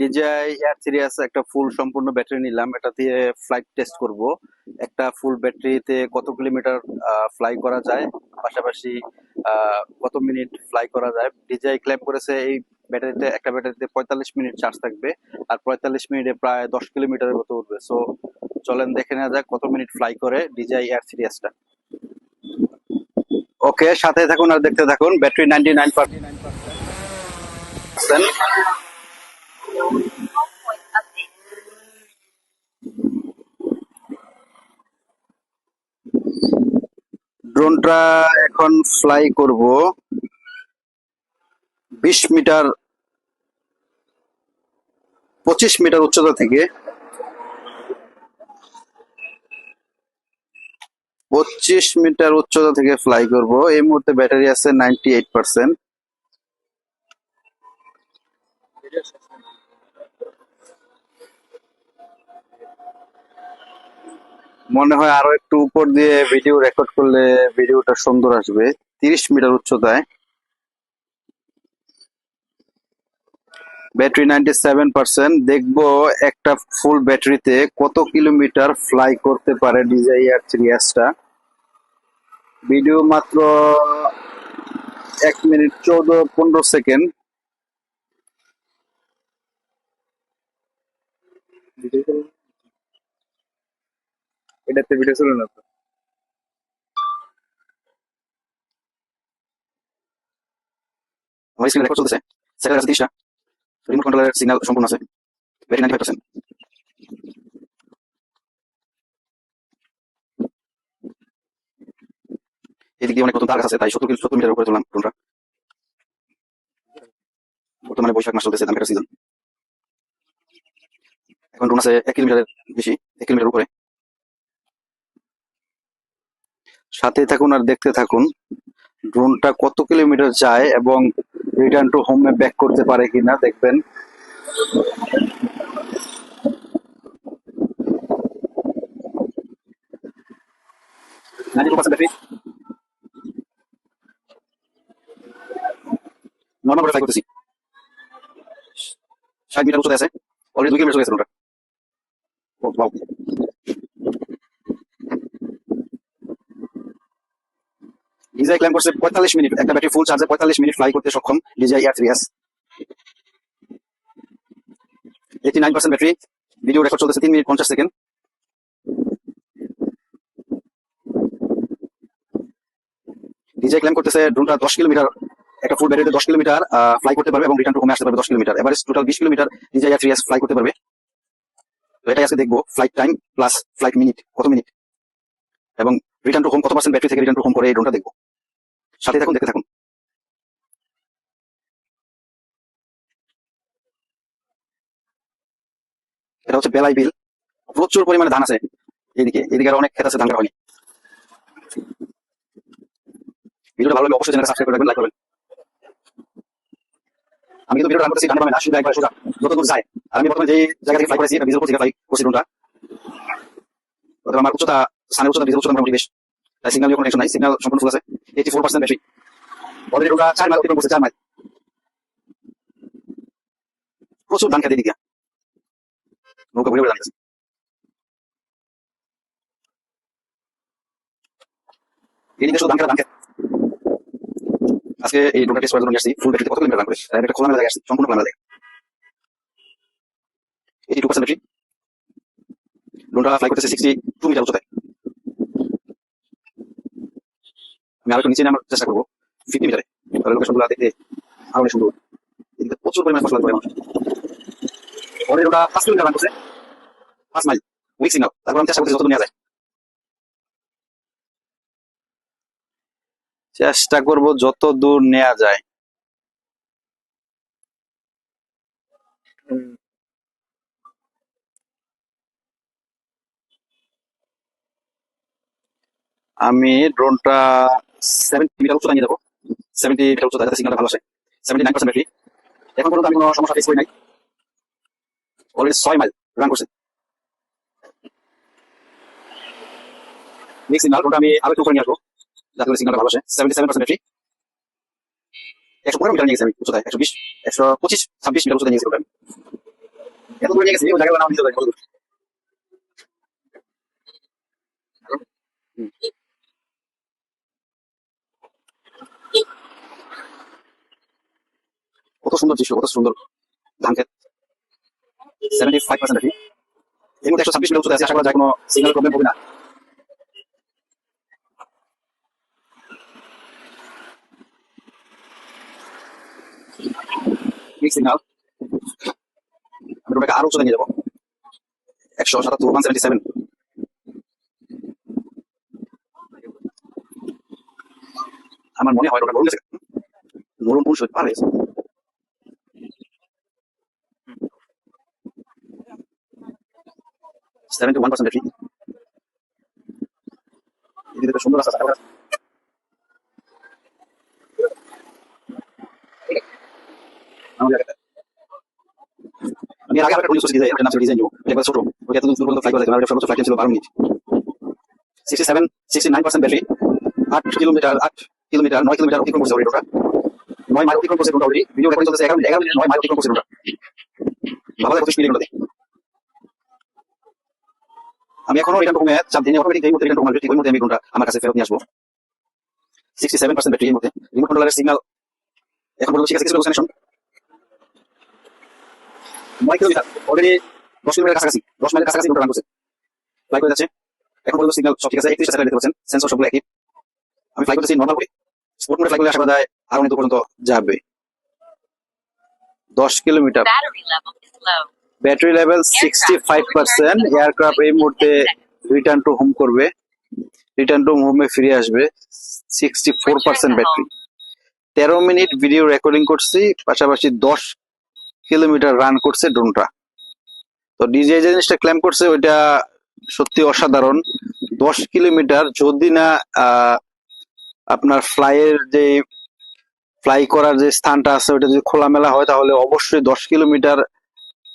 DJI air serious একটা ফুল সম্পূর্ণ battery নিলাম। এটা দিয়ে ফ্লাইট টেস্ট করব। একটা ফুল ব্যাটারিতে কত কিলোমিটার ফ্লাই করা যায়, পাশাপাশি কত মিনিট ফ্লাই করা যায়। ডিজিআই ক্লেম করেছে এই ব্যাটারিতে একটা ব্যাটারিতে পঁয়তাল্লিশ মিনিট চার্জ থাকবে। আর পঁয়তাল্লিশ মিনিটে প্রায় দশ কিলোমিটারের মতো উঠবে। সো চলেন দেখে নেওয়া যাক কত মিনিট ফ্লাই করে ডিজিআই এয়ার সিরিয়াসটা ওকে সাথে থাকুন আর দেখতে থাকুন। ব্যাটারি নাইনটি নাইন পার্সেন্ট ড্রোনটা এখন ফ্লাই করব। বিশ মিটার, পঁচিশ মিটার উচ্চতা থেকে। পঁচিশ মিটার উচ্চতা থেকে ফ্লাই করব। এই মুহূর্তে ব্যাটারি আছে নাইনটি এইট পার্সেন্ট মনে হয় আরও একটু উপর দিয়ে ভিডিও রেকর্ড করলে ভিডিওটা সুন্দর আসবে। তিরিশ মিটার উচ্চতায়। ব্যাটারি নাইনটি সেভেন পার্সেন্ট দেখব একটা ফুল ব্যাটারিতে কত কিলোমিটার ফ্লাই করতে পারে ডিজাইয়ার সিরিয়াসটা ভিডিও মাত্র এক মিনিট চৌদ্দ পনেরো সেকেন্ড এটাতে ভিডিও ছিল না তো। আছে আছে। বর্তমানে বৈশাখ মাস চলতেছে এখন আছে এক কিলোমিটারের বেশি, এক কিলোমিটার উপরে। সাথে থাকুন আর দেখতে থাকুন। ড্রোনটা কত কিলোমিটার যায় এবং রিটার্ন টু হোমে ব্যাক করতে পারে কিনা দেখবেন। নর্মাল করে করতেছি। ষাট মিটার উচ্চতায় আছে অলরেডি দুই কিলোমিটার চলে গেছে ডিজাই ক্লাইম করছে পঁয়তাল্লিশ মিনিট, একটা ব্যাটারি ফুল চার্জে পঁয়তাল্লিশ মিনিট ফ্লাই করতে সক্ষম DJI air three S eighty nine percent battery video record চলতেছে তিন মিনিট পঞ্চাশ সেকেন্ড ডিজাই ক্লাইম করতেছে ড্রোনটা দশ কিলোমিটার একটা ফুল ব্যাটারিতে দশ কিলোমিটার ফ্লাই করতে পারবে এবং রিটার্ন টু হোমে আসতে পারবে দশ কিলোমিটার এভারেজ টোটাল বিশ kilometre DJI three S fly করতে পারবে। তো এটাই আজকে দেখব flight time plus flight minute কত মিনিট এবং রিটার্ন টু হোম কত পার্সেন্ট ব্যাটারি থেকে রিটার্ন টু হোম করে এই ড্রোনটা দেখব। সাথে থাকুন, দেখতে থাকুন। এটা হচ্ছে বেলাই বিল। প্রচুর পরিমাণে ধান আছে এদিকে আরও অনেক ক্ষেত আছে, ধান কাটা হয়নি। ভিডিওটা ভালো অবশ্যই সাবস্ক্রাইব করে রাখবেন লাইক করবেন। আমি কিন্তু ভিডিও রান করছি ধান পাবেন না একবার যত দূর যায়। আমি বর্তমানে যে জায়গা থেকে ফ্লাই করেছি থেকে ফ্লাই করছি আমার উচ্চতা, স্থানের উচ্চতা উচ্চতা বেশ। সিগন্যাল কোনো টেনশন নাই সিগন্যাল সম্পূর্ণ ফুল আছে। Eighty four percent battery already ওটা মাইল অতিক্রম করছে চার মাইল। প্রচুর ধান খেতে দিকে। নৌকা ঘুরে ঘুরে দাঁড়িয়েছে ধান খেতে, ধান খেত। আজকে এই ড্রোনটা টেস্ট করার জন্য নিয়ে আসছি ফুল ব্যাটারি কত কিলোমিটার রান করে তাই এইটি টু পার্সেন্ট ব্যাটারি ড্রোনটা ফ্লাই করতেছে টু মিটার উচ্চতায়। আমি আরও নিচে নামার চেষ্টা করব। ফিফটি মিটারে। তাহলে দেখতে আরও অনেক সুন্দর। এদিকে প্রচুর পরিমাণে ফসল ওটা পাঁচ কিলোমিটার করছে। পাঁচ মাইল উইক সিগনাল তারপর আমি চেষ্টা করছি যত নেওয়া যায়। চেষ্টা করব যত দূর নেওয়া যায়। আমি ড্রোনটা সেভেন্টি মিটার উচ্চতা নিয়ে যাব। সেভেন্টি মিটার উচ্চতা যাতে ভালো আসে। সেভেন্টি নাইন পার্সেন্ট ব্যাটারি এখন পর্যন্ত আমি কোনো সমস্যা ফেস করি নাই। অলরেডি ছয় মাইল রান করছে। নেক্সট সিগন্যাল ড্রোনটা আমি আরও একটু উপরে নিয়ে আসব। যাতে করে সিগন্যালটা ভালো আসে। সেভেন্টি সেভেন পার্সেন্ট ব্যাটারি একশো পনেরো মিটার নিয়ে গেছি আমি উচ্চতায়, একশো বিশ, একশো পঁচিশ, ছাব্বিশ মিটার উচ্চতা নিয়ে গেছি আমি। এত দূরে নিয়ে গেছি ওই জায়গাটার নাম দিতে কত দূর? সুন্দর দৃশ্য, কত সুন্দর ধান ওটাকে আরও নিয়ে যাব। একশো সাতাত্তর ওয়ান সেভেন্টি সেভেন আমার মনে হয় ওটা নরম পুরুষ পার হয়েছে সেভেন্টি ওয়ান পার্সেন্ট ব্যাটারি এদিকে তো সুন্দর আছে আমি আগে একটা করছি ডিজাইন নাম ছিল ডিজাইন এটা ছোট ওটা তো দূর পর্যন্ত ফ্লাই করতে পারে সর্বোচ্চ ফ্লাইট মাইল অতিক্রম করছে অলরেডি ভিডিও রেকর্ডিং মিনিট আমি এখনও রিটার্ন রুমে চাপ দিনে অটোমেটিক এই মুহূর্তে রিটার্ন রুম ঠিক ওই মুহূর্তে আমি আমার কাছে ফেরত নিয়ে আসব। সিক্সটি সেভেন পার্সেন্ট ব্যাটারি মধ্যে রিমোট কন্ট্রোলারের সিগন্যাল এখন পর্যন্ত ঠিক আছে কিছু কানেকশন নয় কিলোমিটার অলরেডি দশ কিলোমিটার কাছাকাছি। দশ মাইলের কাছাকাছি রুটটা রান করছে। ফ্লাই করে যাচ্ছে। এখন পর্যন্ত সিগন্যাল সব ঠিক আছে। একত্রিশ স্যাটেলাইট দেখতে পাচ্ছেন। সেন্সর সবগুলো একই। আমি ফ্লাই করতেছি নর্মাল করে স্পোর্ট মোডে ফ্লাই করলে আশা করা যায় আর অনেক পর্যন্ত যাবে। দশ kilometre. Battery level sixty five percent aircraft এই মুহূর্তে রিটার্ন টু হোম করবে। রিটার্ন টু হোমে ফিরে আসবে। সিক্সটি ফোর পার্সেন্ট ব্যাটারি তেরো মিনিট ভিডিও রেকর্ডিং করছি, পাশাপাশি দশ কিলোমিটার রান করছে ড্রোনটা তো ডিজে যে জিনিসটা ক্লেম করছে, ওইটা সত্যি অসাধারণ। দশ কিলোমিটার যদি না আপনার ফ্লাইয়ের যে ফ্লাই করার যে স্থানটা আছে, ওইটা যদি খোলামেলা হয়, তাহলে অবশ্যই দশ কিলোমিটার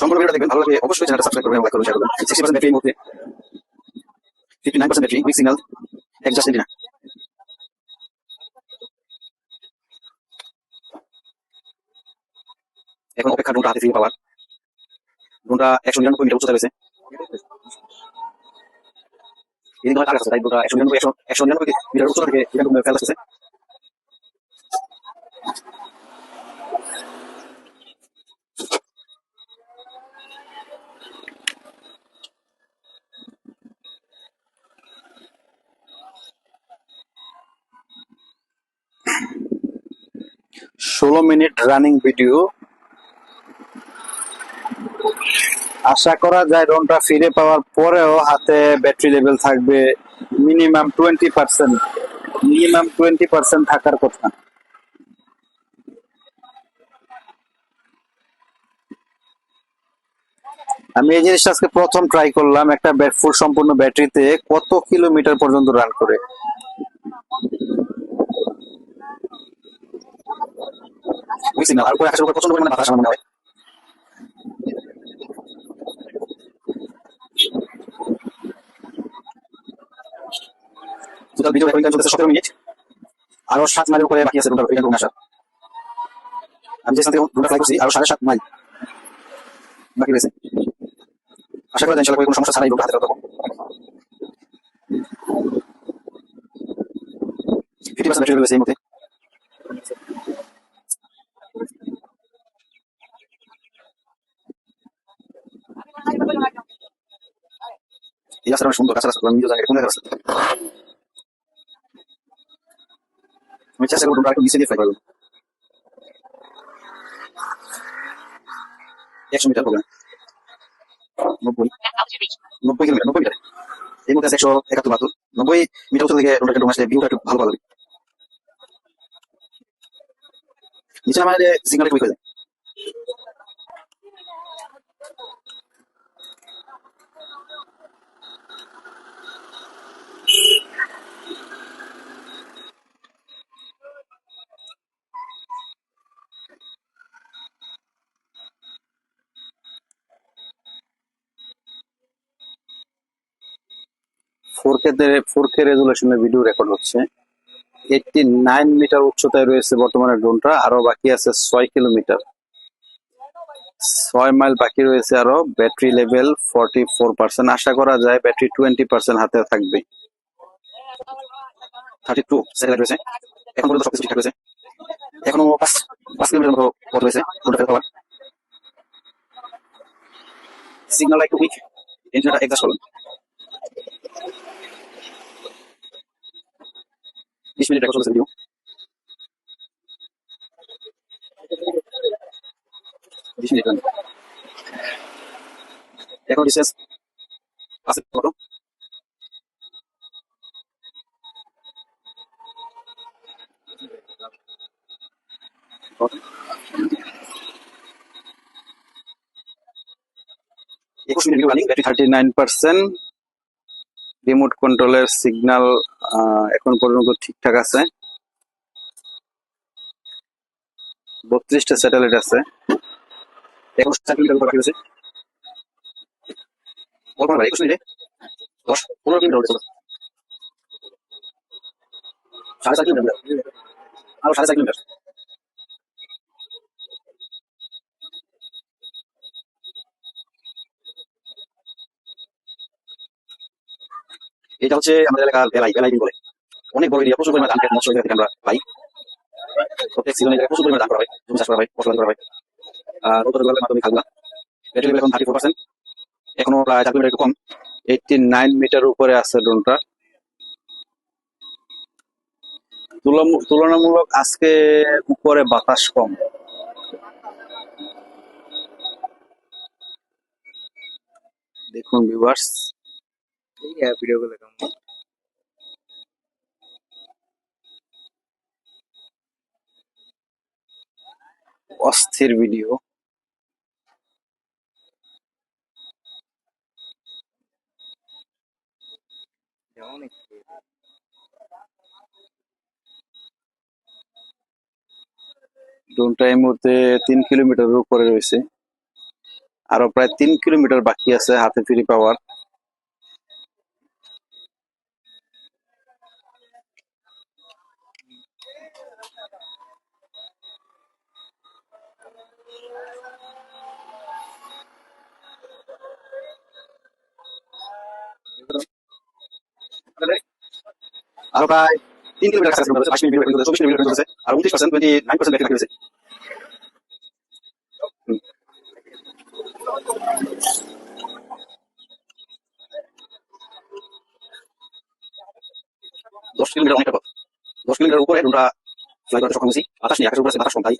সম্পূর্ণ ভিডিওটা দেখবেন, ভালো লাগলে অবশ্যই চ্যানেলটা সাবস্ক্রাইব করবেন লাইক করবেন share sixty percent battery nine percent battery weak signal adjust না এখন অপেক্ষা ড্রোনটা হাতে ফিরে পাওয়ার। ড্রোনটা একশো নিরানব্বই মিটার উচ্চতা রয়েছে। এদিকে আমার কাছে তাই ড্রোনটা একশো নিরানব্বই, একশো একশো নিরানব্বই মিটার উচ্চতা থেকে ফেল আসতেছে। ষোলো মিনিট রানিং ভিডিও আশা করা যায় ড্রোনটা ফিরে পাওয়ার পরেও হাতে ব্যাটারি লেভেল থাকবে minimum twenty percent minimum twenty percent থাকার কথা। আমি এই জিনিসটা আজকে প্রথম ট্রাই করলাম, একটা ফুল সম্পূর্ণ ব্যাটারিতে কত কিলোমিটার পর্যন্ত রান করে। উইক সিগন্যাল আর উপরে আকাশের উপরে প্রচণ্ড পরিমাণে বাতাস আমার মনে হয়। Total video minute. আরও সাত মাইলের উপরে বাকি আছে রুটার এখানে রুমে আসার আমি যে স্থান থেকে রুটার ফ্লাই করছি সাত মাইল। বাকি রয়েছে। আশা করা যায় ইনশাল্লাহ সমস্যা ছাড়াই রুটার হাতে মুহূর্তে। রাস্তাটা সুন্দর কাঁচা রাস্তা আমি নিজেও জানি রাস্তা আমি চেষ্টা করব একটু নিচে দিয়ে একশো মিটার হবে। নব্বই। নব্বই কিলোমিটার, নব্বই মিটার। এই আছে একশো একাত্তর, বাহাত্তর। নব্বই মিটার উচ্চতা থেকে ডোম আসলে ভিউটা একটু ভালো ভালো নিচে আমাদের সিগন্যাল একটু হয়ে যায়। Four K four K video record হচ্ছে। এইটটি নাইন মিটার উচ্চতায় রয়েছে বর্তমানে ড্রোনটা আরও বাকি আছে ছয় কিলোমিটার ছয় মাইল বাকি রয়েছে আরও battery level forty four percent আশা করা যায় ব্যাটারি টোয়েন্টি পার্সেন্ট হাতে থাকবে। থার্টি টু এখন পাঁচ কিলোমিটার মতো পথ একটু উইক ইঞ্জিনটা এক্সাস্ট করুন। বিশ মিনিট রেকর্ড চলেছে। এখন ডিসটেন্স আছে কত? একুশ minute running battery thirty nine percent remote কন্ট্রোলের সিগন্যাল এখন পর্যন্ত ঠিকঠাক আছে। বত্রিশটা স্যাটেলাইট আছে। কিলোমিটার। আরও সাড়ে চার কিলোমিটার। এটা হচ্ছে আমাদের এলাকার এলাই এলাই বলে। অনেক বড় এরিয়া, প্রচুর পরিমাণে ধান মৎস্য থেকে আমরা পাই। প্রত্যেক সিজনে প্রচুর পরিমাণে ধান করা হয়, জমি চাষ করা হয়, ফসল করা হয়। আর রোদ রোদের মাধ্যমে খাগলা ব্যাটারি এখন থার্টি ফোর পার্সেন্ট এখনও প্রায় চার কিলোমিটার একটু কম। এইটটি নাইন মিটার উপরে আছে ড্রোনটা তুলনামূলক আজকে উপরে বাতাস কম। দেখুন ভিউয়ার্স এই ভিডিও গুলো কেমন অস্থির ভিডিও। অনেক ড্রোনটা তিন কিলোমিটারের উপরে রয়েছে। আরও প্রায় তিন কিলোমিটার বাকি আছে হাতে ফিরে পাওয়ার। আরও প্রায় তিন কিলোমিটার আর নাইন দশ কিলোমিটার অনেকটা পথ। দশ কিলোমিটার উপরে সক্ষম হয়েছি আকাশের উপরে বাতাস কম, তাই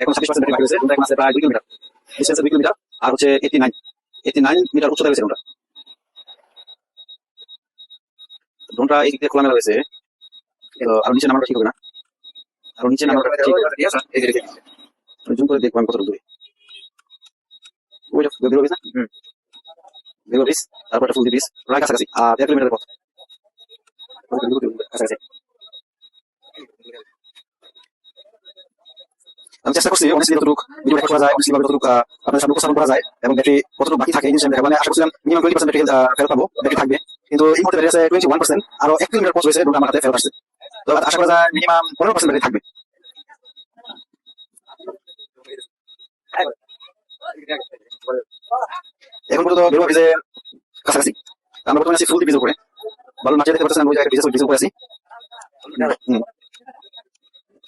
এখন ছাব্বিশ পার্সেন্ট আছে দুই আর হচ্ছে eighty nine eighty nine metre উচ্চতা রয়েছে ড্রোনটা এই দিক খোলামেলা রয়েছে। আরও নিচে নামাটা ঠিক হবে না? আরও নিচে নামাটা ঠিক এই দেখে জুম করে দেখব আমি কতটুকু দূরে। বেগুলো না? হুম। বেগুলো ব্রিজ তারপর একটা ফুল ব্রিজ প্রায় কাছাকাছি। আর পথ। কাছাকাছি। আমি চেষ্টা করছি অনেক যতটুকু ভিডিও রেকর্ড করা যায় অনেক আপনাদের সামনে উপস্থাপন করা যায় এবং ব্যাটারি কতটুকু বাকি থাকে এই জিনিসটা আমি দেখাবো। মানে আশা করছিলাম মিনিমাম টোয়েন্টি পার্সেন্ট ব্যাটারি ফেরত পাবো। ব্যাটারি থাকবে। কিন্তু এই মুহূর্তে আছে টোয়েন্টি ওয়ান পার্সেন্ট আরও এক কিলোমিটার পথ রয়েছে ড্রোনটা আমার ফেরত আসছে তো আশা করা যায় মিনিমাম পনেরো পার্সেন্ট ব্যাটারি থাকবে। এখন পর্যন্ত বেরোয়া ব্রিজের কাছাকাছি। আমরা বর্তমানে আছি ফুল ব্রিজের উপরে ভালো নাচিয়ে দেখতে পাচ্ছেন ওই জায়গায় ব্রিজের ব্রিজের উপরে আছি।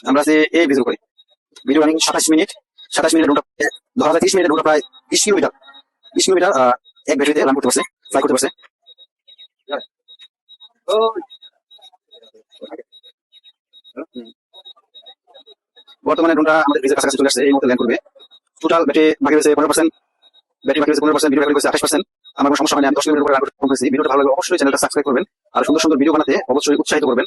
আমরা আছি এই ব্রিজের উপরে ভিডিও রানিং সাতাশ মিনিট সাতাশ মিনিট ধরা যায় তিরিশ মিনিট ড্রোনটা প্রায় বিশ কিলোমিটার। বিশ কিলোমিটার এক ব্যাটারিতে রান করতে পারছে ফ্লাই করতে পারছে। বর্তমানে ড্রোনটা আমাদের ব্রিজের কাছাকাছি চলে আসছে, এই মুহূর্তে ল্যান্ড করবে। টোটাল ব্যাটারি বাকি রয়েছে পনেরো পার্সেন্ট ব্যাটারি বাকি রয়েছে পনেরো পার্সেন্ট ভিডিও বাকি রয়েছে আঠাশ পার্সেন্ট আমার সমস্যা হয়নি আমি দশ কিলোমিটার করে রান করতে ভিডিওটা ভালো লাগলে অবশ্যই চ্যানেলটা সাবস্ক্রাইব করবেন। আর সুন্দর সুন্দর ভিডিও বানাতে অবশ্যই উৎসাহিত করবেন.